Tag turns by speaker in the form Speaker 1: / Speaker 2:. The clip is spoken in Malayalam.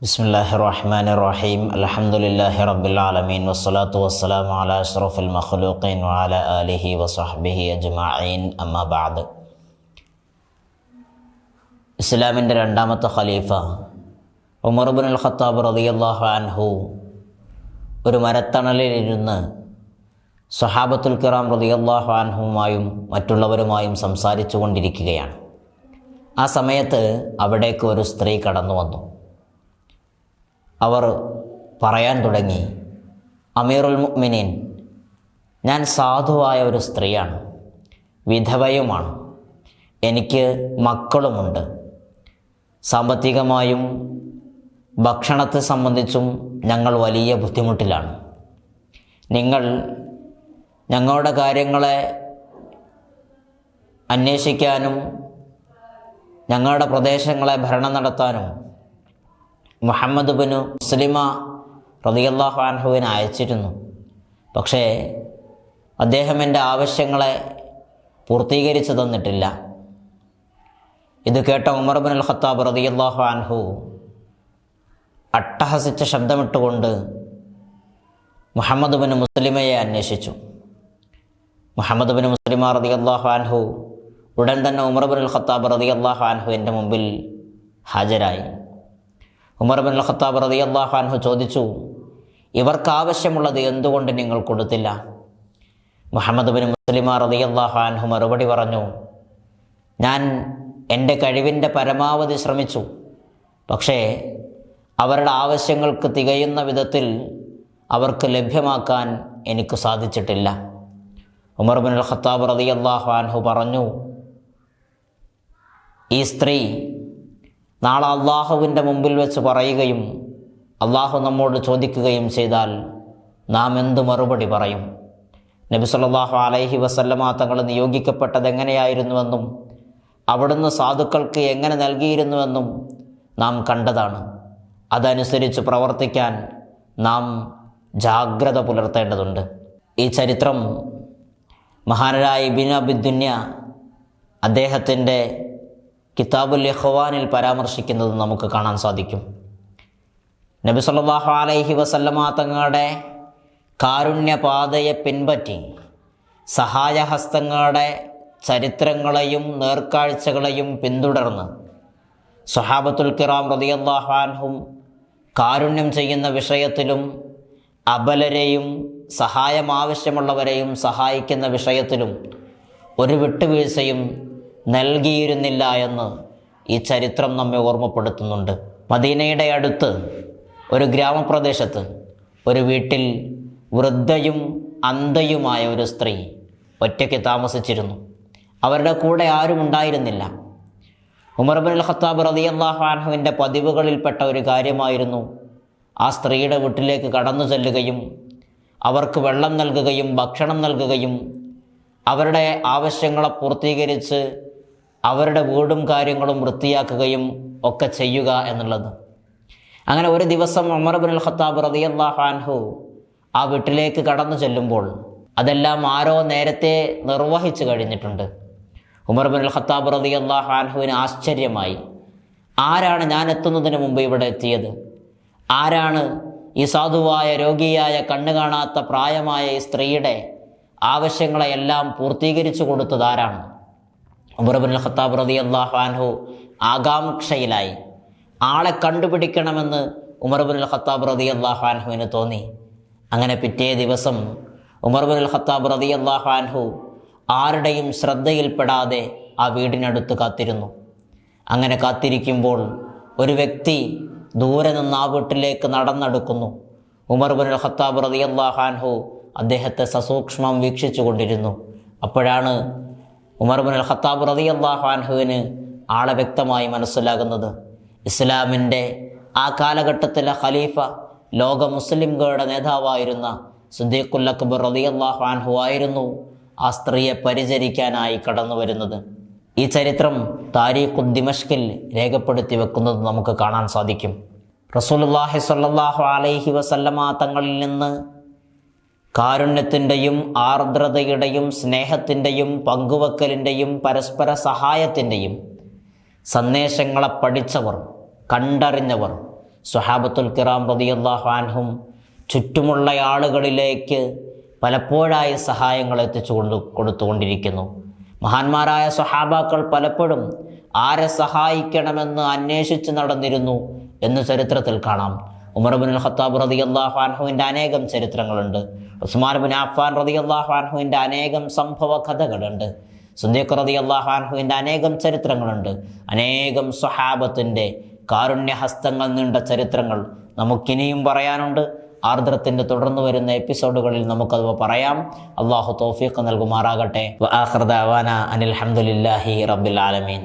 Speaker 1: ബിസ്മില്ലാഹി റഹ്മാൻ റഹീം അലഹമുല്ലാഹി റബ്ബുലാലമീൻ വസ്സലാത്തു വസ്സലാം അല അഷ്റഫുൽ മഖ്ലൂഖീൻ വാല അലിഹി വസഹബിഹി അജ്മഈൻ അമ്മബാദ് ഇസ്ലാമിന്റെ രണ്ടാമത്തെ ഖലീഫ ഉമർബുൻ അൽ ഖത്താബ് റതിയല്ലാഹു അൻഹു ഒരു മരത്തണലിലിരുന്ന് സഹാബത്തുൽ കിറാം റതിയല്ലാഹു അൻഹുവുമായും മറ്റുള്ളവരുമായും സംസാരിച്ചു കൊണ്ടിരിക്കുകയാണ് ആ സമയത്ത് അവിടേക്ക് ഒരു സ്ത്രീ കടന്നു വന്നു അവർ പറയാൻ തുടങ്ങി അമീറുൽ മുഅ്മിനീൻ ഞാൻ സാധുവായ ഒരു സ്ത്രീയാണ് വിധവയുമാണ് എനിക്ക് മക്കളുമുണ്ട്. സാമ്പത്തികമായും ഭക്ഷണത്തെ സംബന്ധിച്ചും ഞങ്ങൾ വലിയ ബുദ്ധിമുട്ടിലാണ്. നിങ്ങൾ ഞങ്ങളുടെ കാര്യങ്ങളെ അന്വേഷിക്കാനും ഞങ്ങളുടെ പ്രദേശങ്ങളെ ഭരണം നടത്താനും മുഹമ്മദ് ബിനു മുസ്ലിമ റതിയല്ലാഹു അൻഹുവിനെ അയച്ചിരുന്നു. പക്ഷേ അദ്ദേഹം എന്റെ ആവശ്യങ്ങളെ പൂർത്തീകരിച്ചു തന്നിട്ടില്ല. ഇത് കേട്ട ഉമർ ബിൻ അൽ ഖത്താബ് റതിയല്ലാഹു അൻഹു അട്ടഹസിച്ച ശബ്ദമിട്ടുകൊണ്ട് മുഹമ്മദ് ബിൻ മുസ്ലിമയെ അന്വേഷിച്ചു. മുഹമ്മദ് ബിൻ മുസ്ലിമ റതിയല്ലാഹു അൻഹു ഉടൻ തന്നെ ഉമർ ബിൻ അൽ ഖത്താബ് റതിയല്ലാഹു അൻഹുവിന്റെ മുമ്പിൽ ഹാജരായി. ഉമർ ബിൻ ഖത്താബ് റതി അൻഹു ചോദിച്ചു ഇവർക്ക് ആവശ്യമുള്ളത് എന്തുകൊണ്ട് നിങ്ങൾ കൊടുത്തില്ല? മുഹമ്മദ് ബിൻ മുസ്ലിമ റതി അള്ളാഹാൻഹു മറുപടി പറഞ്ഞു ഞാൻ എന്റെ കഴിവിന്റെ പരമാവധി ശ്രമിച്ചു പക്ഷേ അവരുടെ ആവശ്യങ്ങൾക്ക് തികയുന്ന വിധത്തിൽ അവർക്ക് ലഭ്യമാക്കാൻ എനിക്ക് സാധിച്ചിട്ടില്ല. ഉമർ ബിൻ ഖത്താബ് റതി അൻഹു പറഞ്ഞു ഈ സ്ത്രീ നാളെ അള്ളാഹുവിന്റെ മുമ്പിൽ വെച്ച് പറയുകയും അള്ളാഹു നമ്മോട് ചോദിക്കുകയും ചെയ്താൽ നാം എന്ത് മറുപടി പറയും? നബി സല്ലല്ലാഹു അലൈഹി വസല്ലമ തങ്ങൾ നിയോഗിക്കപ്പെട്ടത് എങ്ങനെയായിരുന്നുവെന്നും അവിടുന്ന് സാധുക്കൾക്ക് എങ്ങനെ നൽകിയിരുന്നുവെന്നും നാം കണ്ടതാണ്. അതനുസരിച്ച് പ്രവർത്തിക്കാൻ നാം ജാഗ്രത പുലർത്തേണ്ടതുണ്ട്. ഈ ചരിത്രം മഹാനരായ ഇബിൻ അബിദുന്യ അദ്ദേഹത്തിന്റെ കിതാബുൽ യഹ്വാനിൽ പരാമർശിക്കുന്നത് നമുക്ക് കാണാൻ സാധിക്കും. നബി സല്ലാഹു അലൈഹി വസല്ലമ തങ്ങളുടെ കാരുണ്യപാതയെ പിൻപറ്റി സഹായഹസ്തങ്ങളുടെ ചരിത്രങ്ങളെയും നേർക്കാഴ്ചകളെയും പിന്തുടർന്ന് സുഹാബത്തുൽ കിറാം റളിയല്ലാഹു അൻഹും കാരുണ്യം ചെയ്യുന്ന വിഷയത്തിലും അബലരെയും സഹായം ആവശ്യമുള്ളവരെയും സഹായിക്കുന്ന വിഷയത്തിലും ഒരു വിട്ടുവീഴ്ചയും നൽകിയിരുന്നില്ല എന്ന് ഈ ചരിത്രം നമ്മെ ഓർമ്മപ്പെടുത്തുന്നുണ്ട്. മദീനയുടെ അടുത്ത് ഒരു ഗ്രാമപ്രദേശത്ത് ഒരു വീട്ടിൽ വൃദ്ധയും അന്ധയുമായ ഒരു സ്ത്രീ ഒറ്റയ്ക്ക് താമസിച്ചിരുന്നു. അവരുടെ കൂടെ ആരും ഉണ്ടായിരുന്നില്ല. ഉമർ ബിൻ അൽ ഖത്താബ് റളിയല്ലാഹു അൻഹുവിന്റെ പതിവുകളിൽപ്പെട്ട ഒരു കാര്യമായിരുന്നു ആ സ്ത്രീയുടെ വീട്ടിലേക്ക് കടന്നു ചെല്ലുകയും അവർക്ക് വെള്ളം നൽകുകയും ഭക്ഷണം നൽകുകയും അവരുടെ ആവശ്യങ്ങളെ പൂർത്തീകരിച്ച് അവരുടെ വീടും കാര്യങ്ങളും വൃത്തിയാക്കുകയും ഒക്കെ ചെയ്യുക എന്നുള്ളത്. അങ്ങനെ ഒരു ദിവസം ഉമർ ബിൻ അൽ ഖത്താബ് റളിയല്ലാഹു അൻഹു ആ വീട്ടിലേക്ക് കടന്നു ചെല്ലുമ്പോൾ അതെല്ലാം ആരോ നേരത്തെ നിർവഹിച്ചു കഴിഞ്ഞിട്ടുണ്ട്. ഉമർ ബിൻ അൽ ഖത്താബ് റളിയല്ലാഹു അൻഹുവിന് ആശ്ചര്യമായി. ആരാണ് ഞാൻ എത്തുന്നതിന് മുമ്പ് ഇവിടെ എത്തിയത്? ആരാണ് ഈ സാധുവായ രോഗിയായ കണ്ണു കാണാത്ത പ്രായമായ ഈ സ്ത്രീയുടെ ആവശ്യങ്ങളെയെല്ലാം പൂർത്തീകരിച്ചു കൊടുത്തത് ആരാണ്? ഉമർ ബിൻ അൽ ഖത്താബ് റളിയല്ലാഹു അൻഹു ആകാംക്ഷയിലായി. ആളെ കണ്ടുപിടിക്കണമെന്ന് ഉമർ ബിൻ അൽ ഖത്താബ് റളിയല്ലാഹു അൻഹുവിന് തോന്നി. അങ്ങനെ പിറ്റേ ദിവസം ഉമർ ബിൻ അൽ ഖത്താബ് റളിയല്ലാഹു അൻഹു ആരുടെയും ശ്രദ്ധയിൽപ്പെടാതെ ആ വീടിനടുത്ത് കാത്തിരുന്നു. അങ്ങനെ കാത്തിരിക്കുമ്പോൾ ഒരു വ്യക്തി ദൂരെ നിന്ന് ആ വീട്ടിലേക്ക് നടന്നെടുക്കുന്നു. ഉമർ ബിൻ ഖത്താബ് റതി അള്ളാഹാൻഹു അദ്ദേഹത്തെ സസൂക്ഷ്മം വീക്ഷിച്ചു കൊണ്ടിരുന്നു അപ്പോഴാണ് ഉമർ ബിൻ അൽ ഖത്താബ് റളിയല്ലാഹു അൻഹുവിന് ആളെ വ്യക്തമായി മനസ്സിലാകുന്നത്. ഇസ്ലാമിന്റെ ആ കാലഘട്ടത്തിലെ ഖലീഫ ലോക മുസ്ലിംകളുടെ നേതാവായിരുന്ന സുദ്ദീഖുൽ അക്ബർ റളിയല്ലാഹു അൻഹു ആയിരുന്നു ആ സ്ത്രീയെ പരിചരിക്കാനായി കടന്നു വരുന്നത്. ഈ ചരിത്രം താരീഖു ദിമഷ്കിൽ രേഖപ്പെടുത്തി വെക്കുന്നത് നമുക്ക് കാണാൻ സാധിക്കും. റസൂലുള്ളാഹി സ്വല്ലല്ലാഹു അലൈഹി വസല്ലമ തങ്ങളിൽ നിന്ന് കാരുണ്യത്തിന്റെയും ആർദ്രതയുടെയും സ്നേഹത്തിന്റെയും പങ്കുവെക്കലിന്റെയും പരസ്പര സഹായത്തിന്റെയും സന്ദേശങ്ങളെ പഠിച്ചവർ കണ്ടറിഞ്ഞവർ സുഹാബത്തുൽ കിറാം റതിയല്ലാഹു അൻഹും ചുറ്റുമുള്ള ആളുകളിലേക്ക് പലപ്പോഴായി സഹായങ്ങൾ എത്തിച്ചു കൊണ്ട് കൊടുത്തുകൊണ്ടിരിക്കുന്നു. മഹാന്മാരായ സ്വഹാബാക്കൾ പലപ്പോഴും ആരെ സഹായിക്കണമെന്ന് അന്വേഷിച്ച് നടന്നിരുന്നു എന്ന് ചരിത്രത്തിൽ കാണാം. ഉമർ ബിൻ ഖത്താബ് റതി അള്ളാഹു അൻഹുവിന്റെ അനേകം ചരിത്രങ്ങളുണ്ട്. ഉസ്മാൻ ബിൻ അഫ്ഫാൻ റതി അള്ളാഹു അൻഹുവിന്റെ അനേകം സംഭവ കഥകളുണ്ട്. സുന്ദീഖ് റതി അള്ളാഹു അൻഹുവിന്റെ അനേകം ചരിത്രങ്ങളുണ്ട്. അനേകം സ്വഹാബത്തിന്റെ കാരുണ്യഹസ്തങ്ങൾ നീണ്ട ചരിത്രങ്ങൾ നമുക്കിനിയും പറയാനുണ്ട്. ആർദ്രത്തിന്റെ തുടർന്ന് വരുന്ന എപ്പിസോഡുകളിൽ നമുക്കത് പറയാം. അള്ളാഹു തോഫീഖ് നൽകുമാറാകട്ടെ. അനിൽ അനിൽഹമുല്ലാഹി റബ്ബിൽ ആലമീൻ.